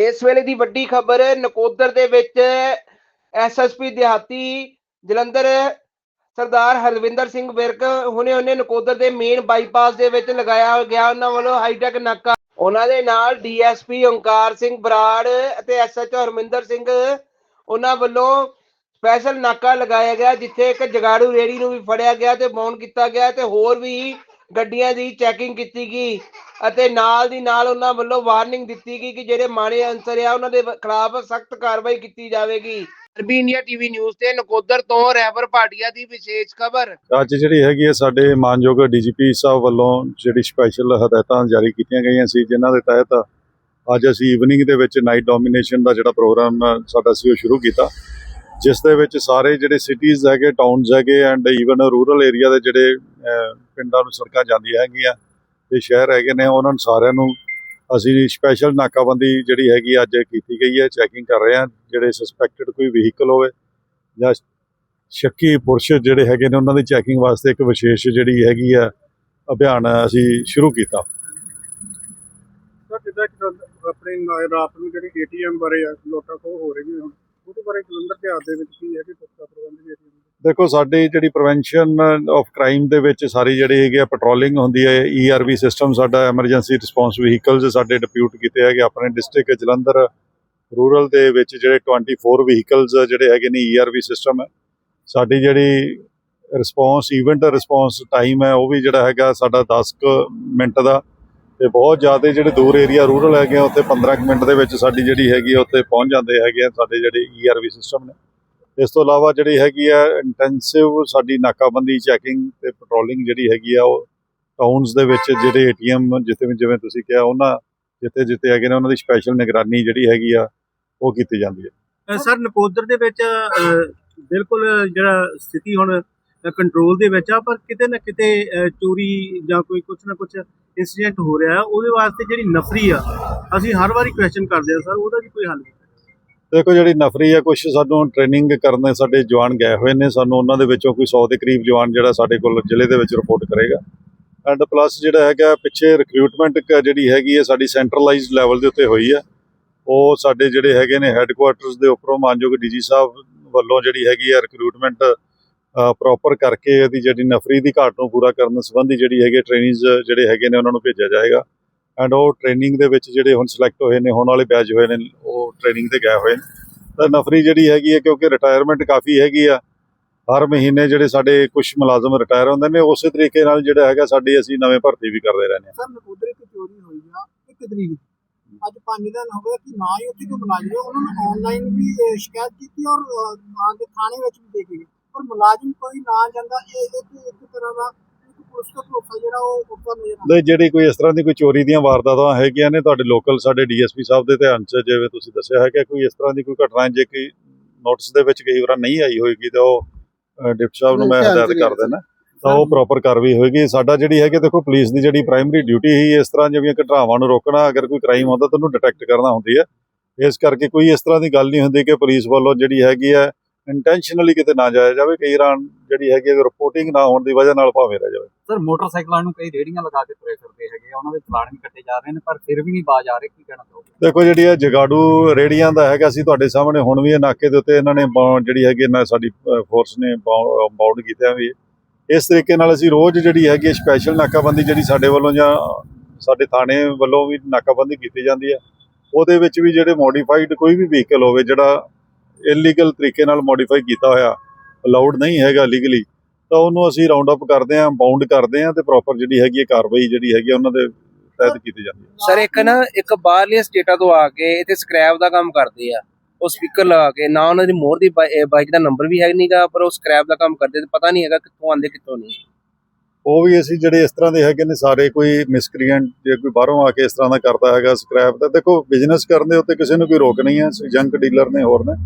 ਇਸ ਵੇਲੇ ਦੀ ਵੱਡੀ ਖਬਰ ਨਕੋਦਰ ਦੇ ਵਿੱਚ ਐਸਐਸਪੀ ਦਿਹਾਤੀ ਜਲੰਧਰ ਸਰਦਾਰ ਹਰਵਿੰਦਰ ਸਿੰਘ ਵਿਰਕ ਹੁਣੇ ਹੁਣੇ ਨਕੋਦਰ ਦੇ ਮੇਨ ਬਾਈਪਾਸ ਦੇ ਵਿੱਚ ਲਗਾਇਆ ਗਿਆ ਉਹਨਾਂ ਵੱਲੋਂ ਹਾਈਟੈਕ ਨਾਕਾ। ਉਹਨਾਂ ਦੇ ਨਾਲ ਡੀਐਸਪੀ ਓਂਕਾਰ ਸਿੰਘ ਬਰਾੜ ਅਤੇ ਐਸਐਚਓ ਹਰਮਿੰਦਰ ਸਿੰਘ, ਉਹਨਾਂ ਵੱਲੋਂ ਸਪੈਸ਼ਲ ਨਾਕਾ ਲਗਾਇਆ ਗਿਆ, ਜਿੱਥੇ ਇੱਕ ਜਗਾੜੂ ਰੇੜੀ ਨੂੰ ਵੀ ਫੜਿਆ ਗਿਆ ਤੇ ਬੌਂਡ ਕੀਤਾ ਗਿਆ ਤੇ ਹੋਰ ਵੀ ਗੱਡੀਆਂ ਦੀ ਚੈਕਿੰਗ ਕੀਤੀ ਗਈ ਅਤੇ ਨਾਲ ਦੀ ਨਾਲ ਉਹਨਾਂ ਵੱਲੋਂ ਵਾਰਨਿੰਗ ਦਿੱਤੀ ਗਈ ਕਿ ਜਿਹੜੇ ਮਾੜੇ ਅਨਸਰ ਆ, ਉਹਨਾਂ ਦੇ ਖਿਲਾਫ ਸਖਤ ਕਾਰਵਾਈ ਕੀਤੀ ਜਾਵੇਗੀ। ਅਰਬੀ ਇੰਡੀਆ ਟੀਵੀ ਨਿਊਜ਼ ਤੇ ਨਕੋਦਰ ਤੋਂ ਰਹਿਬਰ ਭਾਟੀਆ ਦੀ ਵਿਸ਼ੇਸ਼ ਖਬਰ। ਅੱਜ ਜਿਹੜੀ ਹੈਗੀ ਹੈ ਸਾਡੇ ਮਾਨਯੋਗ ਡੀਜੀਪੀ ਸਾਹਿਬ ਵੱਲੋਂ ਜਿਹੜੀ ਸਪੈਸ਼ਲ ਹਦਾਇਤਾਂ ਜਾਰੀ ਕੀਤੀਆਂ ਗਈਆਂ ਸੀ, ਜਿਨ੍ਹਾਂ ਦੇ ਤਹਿਤ ਅੱਜ ਅਸੀਂ ਈਵਨਿੰਗ ਦੇ ਵਿੱਚ ਨਾਈਟ ਡੋਮੀਨੇਸ਼ਨ ਦਾ ਜਿਹੜਾ ਪ੍ਰੋਗਰਾਮ ਸਾਡਾ ਸੀ, ਉਹ ਸ਼ੁਰੂ ਕੀਤਾ। ਜਿਸ ਦੇ ਵਿੱਚ ਸਾਰੇ ਜਿਹੜੇ ਸਿਟੀਜ਼ ਹੈਗੇ ਟਾਊਨਸ ਹੈਗੇ ਐਂਡ ਈਵਨ ਰੂਰਲ ਏਰੀਆ ਦੇ ਜਿਹੜੇ ਪਿੰਡਾਂ ਨੂੰ ਸੜਕਾਂ ਜਾਂਦੀਆਂ ਹੈਗੀਆਂ ਤੇ ਸ਼ਹਿਰ ਹੈਗੇ ਨੇ, ਉਹਨਾਂ ਨੂੰ ਸਾਰਿਆਂ ਨੂੰ ਅਸੀਂ ਸਪੈਸ਼ਲ ਨਾਕਾਬੰਦੀ ਜਿਹੜੀ ਹੈਗੀ ਅੱਜ ਕੀਤੀ ਗਈ ਹੈ ਚੈਕਿੰਗ ਕਰ ਰਹੇ ਹਾਂ, ਜਿਹੜੇ ਸਸਪੈਕਟਡ ਕੋਈ ਵਹੀਕਲ ਹੋਵੇ ਜਾਂ ਸ਼ੱਕੀ ਪੁਰਸ਼ ਜਿਹੜੇ ਹੈਗੇ ਨੇ, ਉਹਨਾਂ ਦੀ ਚੈਕਿੰਗ ਵਾਸਤੇ ਇੱਕ ਵਿਸ਼ੇਸ਼ ਜਿਹੜੀ ਹੈਗੀ ਆ ਅਭਿਆਨ ਅਸੀਂ ਸ਼ੁਰੂ ਕੀਤਾ। ਸਰ, ਜਿੱਦਾਂ ਕਿ ਆਪਣੇ ਰਾਤ ਨੂੰ ਜਿਹੜੀ ਏਟੀਐਮ ਬਾਰੇ ਲੋਟਾ ਖੋਹ ਹੋ ਰਹੀ ਹੈ ਹੁਣ ਉਹਦੇ ਬਾਰੇ ਜਲੰਧਰ ਦੇ ਦੇ ਵਿੱਚ ਕੀ ਹੈ ਕਿ ਪੁਖਤਾ ਪ੍ਰਬੰਧ ਜੀ ਏਟੀਐਮ ਦੇਖੋ, ਸਾਡੀ ਜਿਹੜੀ ਪ੍ਰੀਵੈਂਸ਼ਨ ਆਫ ਕ੍ਰਾਈਮ ਦੇ ਵਿੱਚ ਸਾਰੀ ਜਿਹੜੀ ਹੈਗੀ ਆ ਪੈਟਰੋਲਿੰਗ ਹੁੰਦੀ ਹੈ ਈਆਰਵੀ ਸਿਸਟਮ ਸਾਡਾ ਐਮਰਜੈਂਸੀ ਰਿਸਪੌਂਸ ਵਹੀਕਲਸ ਸਾਡੇ ਡਿਪਿਊਟ ਕੀਤੇ ਹੈਗੇ ਆਪਣੇ ਡਿਸਟ੍ਰਿਕਟ ਜਲੰਧਰ ਰੂਰਲ ਦੇ ਵਿੱਚ ਜਿਹੜੇ 24 ਵਹੀਕਲਸ ਜਿਹੜੇ ਹੈਗੇ ਨੇ ਈਆਰਵੀ ਸਿਸਟਮ ਹੈ ਸਾਡੀ ਜਿਹੜੀ ਰਿਸਪੌਂਸ ਇਵੈਂਟ ਰਿਸਪੌਂਸ ਟਾਈਮ ਹੈ, ਉਹ ਵੀ ਜਿਹੜਾ ਹੈਗਾ ਸਾਡਾ 10 ਕੁ ਮਿੰਟ ਦਾ। ਤੇ ਬਹੁਤ ਜ਼ਿਆਦਾ ਜਿਹੜੇ ਦੂਰ ਏਰੀਆ ਰੂਰਲ ਹੈਗੇ ਆ, ਉੱਥੇ 15 ਕੁ ਮਿੰਟ ਦੇ ਵਿੱਚ ਸਾਡੀ ਜਿਹੜੀ ਹੈਗੀ ਆ, ਉੱਥੇ ਪਹੁੰਚ ਜਾਂਦੇ ਹੈਗੇ ਆ ਸਾਡੇ ਜਿਹੜੇ ਈਆਰਵੀ ਸਿਸਟਮ ਨੇ। ਇਸ ਤੋਂ ਇਲਾਵਾ ਜਿਹੜੀ ਹੈਗੀ ਆ ਇੰਟੈਂਸਿਵ ਸਾਡੀ ਨਾਕਾਬੰਦੀ ਚੈਕਿੰਗ ਤੇ ਪੈਟਰੋਲਿੰਗ ਜਿਹੜੀ ਹੈਗੀ ਆ, ਉਹ ਟਾਊਨਸ ਦੇ ਵਿੱਚ ਜਿਹੜੇ ਏਟੀਐਮ ਜਿੱਥੇ ਜਿਵੇਂ ਤੁਸੀਂ ਕਿਹਾ, ਉਹਨਾਂ ਜਿੱਥੇ ਜਿੱਥੇ ਹੈਗੇ ਨੇ, ਉਹਨਾਂ ਦੀ ਸਪੈਸ਼ਲ ਨਿਗਰਾਨੀ ਜਿਹੜੀ ਹੈਗੀ ਆ, ਉਹ ਕੀਤੀ ਜਾਂਦੀ ਹੈ। ਸਰ, ਨਕੋਦਰ ਦੇ ਵਿੱਚ ਬਿਲਕੁਲ ਜਿਹੜਾ ਸਥਿਤੀ ਹੁਣ ਕੰਟਰੋਲ ਦੇ ਵਿੱਚ ਆ, ਪਰ ਕਿਤੇ ਨਾ ਕਿਤੇ ਚੋਰੀ ਜਾਂ ਕੋਈ ਕੁਝ ਨਾ ਕੁਝ ਇਨਸੀਡੈਂਟ ਹੋ ਰਿਹਾ ਹੈ, ਉਹਦੇ ਵਾਸਤੇ ਜਿਹੜੀ ਨਫਰੀ ਆ, ਅਸੀਂ ਹਰ ਵਾਰੀ ਕੁਐਸਚਨ ਕਰਦੇ ਆ ਸਰ, ਉਹਦਾ ਵੀ ਕੋਈ ਹੱਲ ਨਹੀਂ। ਦੇਖੋ, ਜਿਹੜੀ ਨਫਰੀ ਆ ਕੁਝ ਸਾਨੂੰ ਟ੍ਰੇਨਿੰਗ ਕਰਨ ਸਾਡੇ ਜਵਾਨ ਗਏ ਹੋਏ ਨੇ, ਸਾਨੂੰ ਉਹਨਾਂ ਦੇ ਵਿੱਚੋਂ ਕੋਈ 100 ਦੇ ਕਰੀਬ ਜਵਾਨ ਜਿਹੜਾ ਸਾਡੇ ਕੋਲ ਜ਼ਿਲ੍ਹੇ ਦੇ ਵਿੱਚ ਰਿਪੋਰਟ ਕਰੇਗਾ। ਐਂਡ ਪਲੱਸ ਜਿਹੜਾ ਹੈਗਾ, ਪਿੱਛੇ ਰਿਕਰੂਟਮੈਂਟ ਜਿਹੜੀ ਹੈਗੀ ਹੈ ਸਾਡੀ ਸੈਂਟਰਲਾਈਜ਼ਡ ਲੈਵਲ ਦੇ ਉੱਤੇ ਹੋਈ ਹੈ ਉਹ ਸਾਡੇ ਜਿਹੜੇ ਹੈਗੇ ਨੇ ਹੈੱਡਕੁਆਟਰਸ ਦੇ ਉੱਪਰੋਂ ਮਾਨਯੋਗ ਡੀਜੀ ਸਾਹਿਬ ਵੱਲੋਂ ਜਿਹੜੀ ਹੈਗੀ ਹੈ ਰਿਕਰੂਟਮੈਂਟ ਪ੍ਰੋਪਰ ਕਰਕੇ ਇਹਦੀ ਜਿਹੜੀ ਨਫਰੀ ਦੀ ਘਾਟ ਨੂੰ ਪੂਰਾ ਕਰਨ ਸੰਬੰਧੀ ਜਿਹੜੀ ਹੈਗੀ ਟ੍ਰੇਨਿੰਗਸ ਜਿਹੜੇ ਹੈਗੇ ਨੇ ਉਹਨਾਂ ਨੂੰ ਭੇਜਿਆ ਜਾਏਗਾ। ਐਂਡ ਉਹ ਟ੍ਰੇਨਿੰਗ ਦੇ ਵਿੱਚ ਜਿਹੜੇ ਹੁਣ ਸਿਲੈਕਟ ਹੋਏ ਨੇ ਹੁਣ ਵਾਲੇ ਬੈਚ ਹੋਏ ਨੇ ਉਹ ਟ੍ਰੇਨਿੰਗ ਤੇ ਗਏ ਹੋਏ ਨੇ। ਤਾਂ ਨਫਰੀ ਜਿਹੜੀ ਹੈਗੀ ਹੈ ਕਿਉਂਕਿ ਰਿਟਾਇਰਮੈਂਟ ਕਾਫੀ ਹੈਗੀ ਆ ਹਰ ਮਹੀਨੇ ਜਿਹੜੇ ਸਾਡੇ ਕੁਝ ਮੁਲਾਜ਼ਮ ਰਿਟਾਇਰ ਹੁੰਦੇ ਨੇ ਉਸੇ ਤਰੀਕੇ ਨਾਲ ਜਿਹੜਾ ਹੈਗਾ ਸਾਡੀ ਅਸੀਂ ਨਵੇਂ ਭਰਤੀ ਵੀ ਕਰਦੇ ਰਹਿੰਦੇ ਹਾਂ। ਸਰ ਨਕੋਦਰ ਇੱਕ ਚੋਰੀ ਹੋਈ ਆ ਇੱਕ ਤਰੀਕ ਨੂੰ। ਅੱਜ 5 ਦਿਨ ਹੋ ਗਏ ਕਿ ਨਾ ਹੀ ਉੱਥੇ ਕੋਈ ਮੁਲਾਜ਼ਮ ਹੈ ਉਹਨਾਂ ਨੇ ਆਨਲਾਈਨ ਵੀ ਅਹ, ਸ਼ਿਕਾਇਤ ਕੀਤੀ ਔਰ ਅਹ, ਆ ਕੇ ਥਾਣੇ ਵਿੱਚ ਵੀ ਦੇ ਕੇ ਗਏ ਪਰ ਮੁਲਾਜ਼ਮ ਕੋਈ ਨਾ ਜਾਂਦਾ ਇਹ ਇਹਦੇ ਤੇ ਇੱਕ ਤਰ੍ਹਾਂ ਦਾ ਦਾ ਜਿਹੜਾ ਕੋਈ ਇਸ ਤਰ੍ਹਾਂ ਦੀ ਕੋਈ ਚੋਰੀ ਦੀਆਂ ਵਾਰਦਾਤਾਂ ਹੈਗੀਆਂ ਨੇ ਤੁਹਾਡੇ ਲੋਕਲ ਸਾਡੇ ਡੀਐਸਪੀ ਸਾਹਿਬ ਦੇ ਧਿਆਨ 'ਚ ਜਿਵੇਂ ਤੁਸੀਂ ਦੱਸਿਆ ਹੈ ਕਿ ਕੋਈ ਇਸ ਤਰ੍ਹਾਂ ਦੀ ਕੋਈ ਘਟਨਾ ਜੇ ਕੋਈ ਨੋਟਿਸ ਦੇ ਵਿੱਚ ਕਈ ਵਾਰ ਨਹੀਂ ਆਈ ਹੋਏਗੀ ਤਾਂ ਉਹ ਡਿਪਟੀ ਸਾਹਿਬ ਨੂੰ ਮੈਂ ਹਦਾਇਤ ਕਰ ਦੇਣਾ ਤਾਂ ਉਹ ਪ੍ਰੋਪਰ ਕਾਰਵਾਈ ਹੋਏਗੀ। ਸਾਡਾ ਜਿਹੜੀ ਹੈਗੀ ਦੇਖੋ ਪੁਲਿਸ ਦੀ ਜਿਹੜੀ ਪ੍ਰਾਇਮਰੀ ਡਿਊਟੀ ਹੀ ਇਸ ਤਰ੍ਹਾਂ ਜਿਹੀਆਂ ਘਟਨਾਵਾਂ ਨੂੰ ਰੋਕਣਾ ਅਗਰ ਕੋਈ ਕ੍ਰਾਈਮ ਹੁੰਦਾ ਤਾਂ ਉਹਨੂੰ ਡਿਟੈਕਟ ਕਰਨਾ ਹੁੰਦੀ ਹੈ। ਇਸ ਕਰਕੇ ਕੋਈ ਇਸ ਤਰ੍ਹਾਂ ਦੀ ਗੱਲ ਨਹੀਂ ਹੁੰਦੀ ਕਿ ਪੁਲਿਸ ਵੱਲੋਂ ਜਿਹੜੀ ਹੈਗੀ ਹੈ ਇੰਟੈਂਸ਼ਨਲੀ ਕਿਤੇ ਨਾ ਜਾਇਆ ਜਾਵੇ ਕਈ ਵਾਰ ਜਿਹੜੀ ਹੈਗੀ ਰਿਪੋਰਟਿੰਗ ਨਾ ਹੋਣ ਦੀ ਵਜ੍ਹਾ ਨਾਲ ਭਾਵੇਂ ਰਹਿ ਜਾਵੇ। ਸਰ ਮੋਟਰਸਾਈਕਲਾਂ ਨੂੰ ਕਈ ਰੇੜੀਆਂ ਲਗਾ ਕੇ ਤੁਰੇ ਫਿਰਦੇ ਹੈਗੇ ਆ, ਉਹਨਾਂ ਦੇ ਚਲਾਨ ਵੀ ਕੱਟੇ ਜਾ ਰਹੇ ਨੇ ਪਰ ਫਿਰ ਵੀ ਨਹੀਂ ਬਾਜ ਆ ਰਹੇ ਕੀ ਕਹਿਣਾ ਚਾਹੋਗੇ? ਦੇਖੋ ਜਿਹੜੀ ਇਹ ਜਗਾੜੂ ਰੇੜੀਆਂ ਦਾ ਹੈਗਾ ਸੀ ਤੁਹਾਡੇ ਸਾਹਮਣੇ ਹੁਣ ਵੀ ਇਹ ਨਾਕੇ ਦੇ ਉੱਤੇ ਇਹਨਾਂ ਨੇ ਜਿਹੜੀ ਹੈਗੀ ਨਾ ਸਾਡੀ ਫੋਰਸ ਨੇ ਬਾਉਂਡ ਕੀਤਾ ਵੀ। ਇਸ ਤਰੀਕੇ ਨਾਲ ਅਸੀਂ ਰੋਜ਼ ਜਿਹੜੀ ਹੈਗੀ ਸਪੈਸ਼ਲ ਨਾਕਾਬੰਦੀ ਜਿਹੜੀ ਸਾਡੇ ਵੱਲੋਂ ਜਾਂ ਸਾਡੇ ਥਾਣੇ ਵੱਲੋਂ ਵੀ ਨਾਕਾਬੰਦੀ ਕੀਤੀ ਜਾਂਦੀ ਹੈ ਉਹਦੇ ਵਿੱਚ ਵੀ ਜਿਹੜੇ ਮੋਡੀਫਾਈਡ ਕੋਈ ਵੀ ਵਹੀਕਲ ਹੋਵੇ ਜਿਹੜਾ ਇਲੀਗਲ ਤਰੀਕੇ ਨਾਲ ਮੋਡੀਫਾਈ ਕੀਤਾ ਹੋਇਆ ਅਲਾਉਡ ਨਹੀਂ ਹੈਗਾ ਲੀਗਲੀ ਤਾਂ ਉਹਨੂੰ ਅਸੀਂ ਰਾਉਂਡ ਅਪ ਕਰਦੇ ਹਾਂ ਬਾਉਂਡ ਕਰਦੇ ਹਾਂ ਤੇ ਪ੍ਰੋਪਰ ਜਿਹੜੀ ਹੈਗੀ ਕਾਰਵਾਈ ਜਿਹੜੀ ਹੈਗੀ ਉਹਨਾਂ ਦੇ ਤਹਿਤ ਕੀਤੀ ਜਾਂਦੀ ਹੈ। ਸਰ ਇੱਕ ਨਾ ਇੱਕ ਬਾਹਰਲੀਆਂ ਸਟੇਟਾਂ ਤੋਂ ਆ ਕੇ ਇੱਥੇ ਸਕ੍ਰੈਪ ਦਾ ਕੰਮ ਕਰਦੇ ਆ ਉਹ ਸਪੀਕਰ ਲਗਾ ਕੇ ਨਾ ਉਹਨਾਂ ਦੀ ਮੋਹਰ ਦੀ ਬਾਈਕ ਦਾ ਨੰਬਰ ਵੀ ਹੈ ਨਹੀਂਗਾ ਪਰ ਉਹ ਸਕ੍ਰੈਪ ਦਾ ਕੰਮ ਕਰਦੇ ਤੇ ਪਤਾ ਨਹੀਂ ਹੈਗਾ ਕਿੱਥੋਂ ਆਂਦੇ ਕਿੱਥੋਂ ਨਹੀਂ। ਉਹ ਵੀ ਅਸੀਂ ਜਿਹੜੇ ਇਸ ਤਰ੍ਹਾਂ ਦੇ ਹੈਗੇ ਨੇ ਸਾਰੇ ਕੋਈ ਮਿਸਕ੍ਰੀਐਂਟ ਜੇ ਕੋਈ ਬਾਹਰੋਂ ਆ ਕੇ ਇਸ ਤਰ੍ਹਾਂ ਦਾ ਕਰਦਾ ਹੈਗਾ ਸਕ੍ਰੈਪ ਦਾ ਦੇਖੋ ਬਿਜ਼ਨਸ ਕਰਨ ਦੇ ਉੱਤੇ ਕਿਸੇ ਨੂੰ ਕੋਈ ਰੋਕ ਨਹੀਂ ਹੈ ਜੰਕ ਡੀਲਰ ਨੇ ਹੋਰ ਨੇ।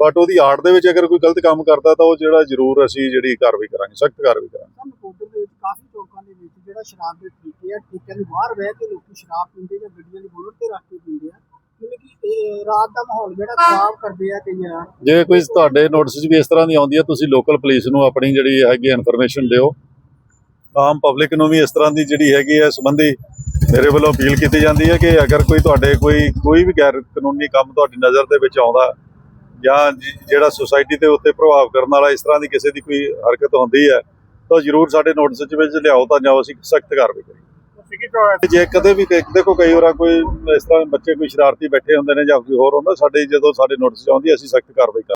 ਬਟ ਉਹਦੀ ਆੜ ਦੇ ਵਿੱਚ ਅਗਰ ਕੋਈ ਗਲਤ ਕੰਮ ਕਰਦਾ ਤਾਂ ਉਹ ਜਿਹੜਾ ਜ਼ਰੂਰ ਅਸੀਂ ਜਿਹੜੀ ਕਾਰਵਾਈ ਕਰਾਂਗੇ ਸਖਤ ਕਾਰਵਾਈ ਕਰਾਂਗੇ। ਨਕੋਦਰ ਦੇ ਵਿੱਚ ਕਾਫੀ ਚੌਕਾਂ ਦੇ ਵਿੱਚ ਜਿਹੜਾ ਸ਼ਰਾਬ ਦੇ ਠੇਕੇ ਆ ਠੇਕਿਆਂ ਦੇ ਬਾਹਰ ਬਹਿ ਕੇ ਲੋਕੀ ਸ਼ਰਾਬ ਪੀਂਦੇ ਜਾਂ ਗੱਡੀਆਂ ਦੀ ਬੋਨਟ ਤੇ ਰੱਖ ਕੇ ਪੀਂਦੇ ਆ। ਰਾਤ ਦਾ ਮਾਹੌਲ ਜਿਹੜਾ ਖਰਾਬ ਕਰਦੇ ਆ ਕਈਆਂ ਜੇ ਕੋਈ ਤੁਹਾਡੇ ਨੋਟਿਸ ਵੀ ਇਸ ਤਰ੍ਹਾਂ ਦੀ ਆਉਂਦੀ ਹੈ ਤੁਸੀਂ ਲੋਕਲ ਪੁਲਿਸ ਨੂੰ ਆਪਣੀ ਜਿਹੜੀ ਹੈਗੀ ਇਨਫੋਰਮੇਸ਼ਨ ਦਿਓ। ਆਮ ਪਬਲਿਕ ਨੂੰ ਵੀ ਇਸ ਤਰ੍ਹਾਂ ਦੀ ਜਿਹੜੀ ਹੈਗੀ ਹੈ ਸੰਬੰਧੀ ਮੇਰੇ ਵੱਲੋਂ ਅਪੀਲ ਕੀਤੀ ਜਾਂਦੀ ਹੈ ਕਿ ਅਗਰ ਕੋਈ ਤੁਹਾਡੇ ਕੋਈ ਕੋਈ ਵੀ ਗੈਰ ਕਾਨੂੰਨੀ ਕੰਮ ਤੁਹਾਡੀ ਨਜ਼ਰ ਦੇ ਵਿੱਚ ਆਉਂਦਾ ਜਾਂ ਜਿਹੜਾ ਸੁਸਾਇਟੀ ਦੇ ਉੱਤੇ ਪ੍ਰਭਾਵ ਕਰਨ ਵਾਲਾ ਇਸ ਤਰ੍ਹਾਂ ਦੀ ਕਿਸੇ ਦੀ ਕੋਈ ਹਰਕਤ ਹੁੰਦੀ ਹੈ, ਤਾਂ ਜ਼ਰੂਰ ਸਾਡੇ ਨੋਟਿਸ ਚ ਵਿੱਚ ਲਿਆਓ ਤਾਂ ਜਾਂ ਅਸੀਂ ਸਖਤ ਕਾਰਵਾਈ ਕਰੀਏ। ਜੇ ਕਦੇ ਵੀ ਦੇਖ- ਦੇਖੋ ਕਈ ਵਾਰ ਕੋਈ ਇਸ ਤਰ੍ਹਾਂ ਬੱਚੇ ਕੋਈ ਸ਼ਰਾਰਤੀ ਬੈਠੇ ਹੁੰਦੇ ਨੇ ਜਾਂ ਕੋਈ ਹੋਰ ਹੁੰਦਾ, ਸਾਡੇ ਜਦੋਂ ਸਾਡੇ ਨੋਟਿਸ 'ਚ ਆਉਂਦੀ ਅਸੀਂ ਸਖਤ ਕਾਰਵਾਈ ਕਰ